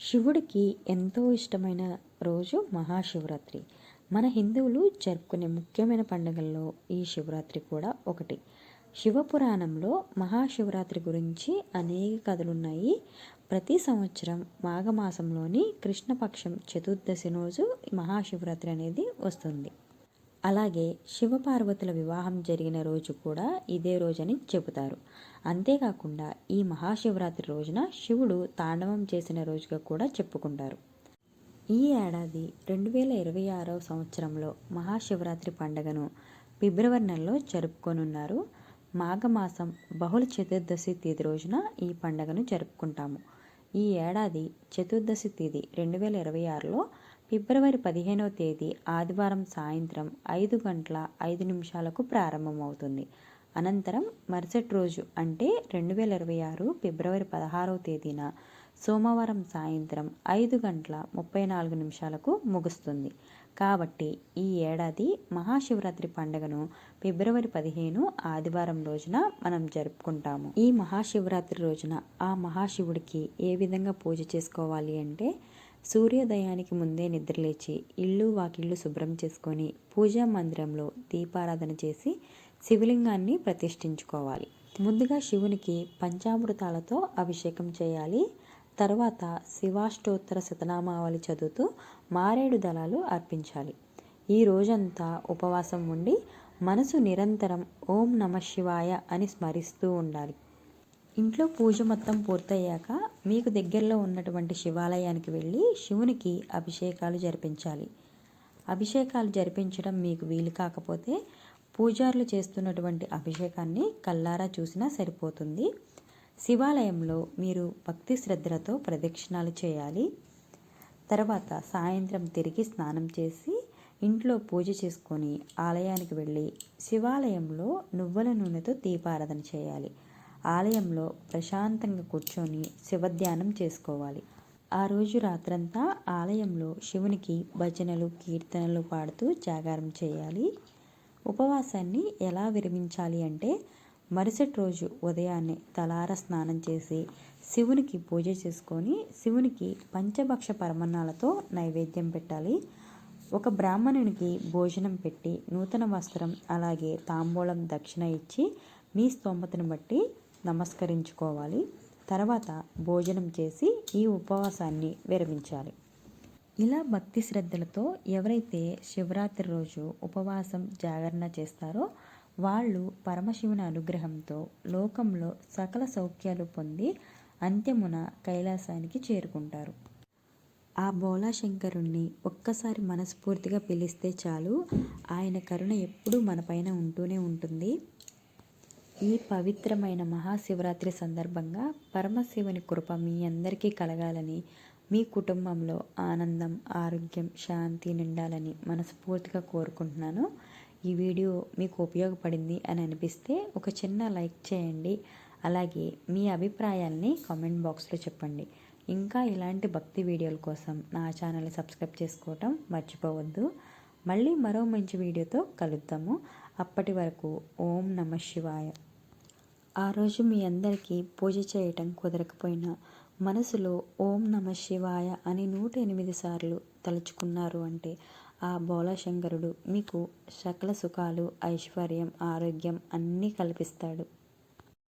శివుడికి ఎంతో ఇష్టమైన రోజు మహాశివరాత్రి. మన హిందువులు జరుపుకునే ముఖ్యమైన పండుగల్లో ఈ శివరాత్రి కూడా ఒకటి. శివపురాణంలో మహాశివరాత్రి గురించి అనేక కథలున్నాయి. ప్రతి సంవత్సరం మాఘమాసంలోని కృష్ణపక్షం చతుర్దశి రోజు మహాశివరాత్రి అనేది వస్తుంది. అలాగే శివపార్వతుల వివాహం జరిగిన రోజు కూడా ఇదే రోజని చెబుతారు. అంతేకాకుండా ఈ మహాశివరాత్రి రోజున శివుడు తాండవం చేసిన రోజుగా కూడా చెప్పుకుంటారు. ఈ ఏడాది రెండు వేల ఇరవై ఆరో సంవత్సరంలో మహాశివరాత్రి పండుగను ఫిబ్రవరి నెలలో జరుపుకోనున్నారు. మాఘమాసం బహుళ చతుర్దశి తేదీ రోజున ఈ పండుగను జరుపుకుంటాము. ఈ ఏడాది చతుర్దశి తేదీ రెండు వేల ఇరవై ఆరులో ఫిబ్రవరి పదిహేనవ తేదీ ఆదివారం సాయంత్రం ఐదు గంటల ఐదు నిమిషాలకు ప్రారంభమవుతుంది. అనంతరం మరుసటి రోజు అంటే రెండు వేల ఇరవై ఆరు ఫిబ్రవరి పదహారవ తేదీన సోమవారం సాయంత్రం ఐదు గంటల ముప్పై నాలుగు నిమిషాలకు ముగుస్తుంది. కాబట్టి ఈ ఏడాది మహాశివరాత్రి పండుగను ఫిబ్రవరి పదిహేను ఆదివారం రోజున మనం జరుపుకుంటాము. ఈ మహాశివరాత్రి రోజున ఆ మహాశివుడికి ఏ విధంగా పూజ చేసుకోవాలి అంటే సూర్యోదయానికి ముందే నిద్రలేచి ఇల్లు వాకిళ్ళు శుభ్రం చేసుకొని పూజా మందిరంలో దీపారాధన చేసి శివలింగాన్ని ప్రతిష్ఠించుకోవాలి. ముందుగా శివునికి పంచామృతాలతో అభిషేకం చేయాలి. తర్వాత శివాష్టోత్తర శతనామావళి చదువుతూ మారేడు దళాలు అర్పించాలి. ఈ రోజంతా ఉపవాసం ఉండి మనసు నిరంతరం ఓం నమ శివాయ అని స్మరిస్తూ ఉండాలి. ఇంట్లో పూజ మొత్తం పూర్తయ్యాక మీకు దగ్గరలో ఉన్నటువంటి శివాలయానికి వెళ్ళి శివునికి అభిషేకాలు జరిపించాలి. అభిషేకాలు జరిపించడం మీకు వీలు కాకపోతే పూజారులు చేస్తున్నటువంటి అభిషేకాన్ని కల్లారా చూసినా సరిపోతుంది. శివాలయంలో మీరు భక్తి శ్రద్ధలతో ప్రదక్షిణాలు చేయాలి. తర్వాత సాయంత్రం తిరిగి స్నానం చేసి ఇంట్లో పూజ చేసుకొని ఆలయానికి వెళ్ళి శివాలయంలో నువ్వుల నూనెతో దీపారాధన చేయాలి. ఆలయంలో ప్రశాంతంగా కూర్చొని శివధ్యానం చేసుకోవాలి. ఆ రోజు రాత్రంతా ఆలయంలో శివునికి భజనలు కీర్తనలు పాడుతూ జాగారం చేయాలి. ఉపవాసాన్ని ఎలా విరమించాలి అంటే మరుసటి రోజు ఉదయాన్నే తలార స్నానం చేసి శివునికి పూజ చేసుకొని శివునికి పంచభక్ష పరమన్నాలతో నైవేద్యం పెట్టాలి. ఒక బ్రాహ్మణునికి భోజనం పెట్టి నూతన వస్త్రం అలాగే తాంబూలం దక్షిణ ఇచ్చి మీ స్తోమతను బట్టి నమస్కరించుకోవాలి. తర్వాత భోజనం చేసి ఈ ఉపవాసాన్ని విరమించాలి. ఇలా భక్తి శ్రద్ధలతో ఎవరైతే శివరాత్రి రోజు ఉపవాసం జాగరణ చేస్తారో వాళ్ళు పరమశివుని అనుగ్రహంతో లోకంలో సకల సౌఖ్యాలు పొంది అంత్యమున కైలాసానికి చేరుకుంటారు. ఆ బోలాశంకరుణ్ణి ఒక్కసారి మనస్ఫూర్తిగా పిలిస్తే చాలు. ఆయన కరుణ ఎప్పుడూ మనపైన ఉంటూనే ఉంటుంది. ఈ పవిత్రమైన మహాశివరాత్రి సందర్భంగా పరమశివుని కృప మీ అందరికీ కలగాలని మీ కుటుంబంలో ఆనందం ఆరోగ్యం శాంతి నిండాలని మనస్ఫూర్తిగా కోరుకుంటున్నాను. ఈ వీడియో మీకు ఉపయోగపడింది అని అనిపిస్తే ఒక చిన్న లైక్ చేయండి. అలాగే మీ అభిప్రాయాల్ని కామెంట్ బాక్స్లో చెప్పండి. ఇంకా ఇలాంటి భక్తి వీడియోల కోసం నా ఛానల్ని సబ్స్క్రైబ్ చేసుకోవటం మర్చిపోవద్దు. మళ్ళీ మరో మంచి వీడియోతో కలుద్దాము. అప్పటి వరకు ఓం నమ శివాయ. ఆ రోజు మీ అందరికీ పూజ చేయటం కుదరకపోయినా మనసులో ఓం నమ శివాయ అని నూట ఎనిమిది సార్లు తలుచుకున్నారు అంటే ఆ బోలాశంకరుడు మీకు సకల సుఖాలు ఐశ్వర్యం ఆరోగ్యం అన్నీ కల్పిస్తాడు.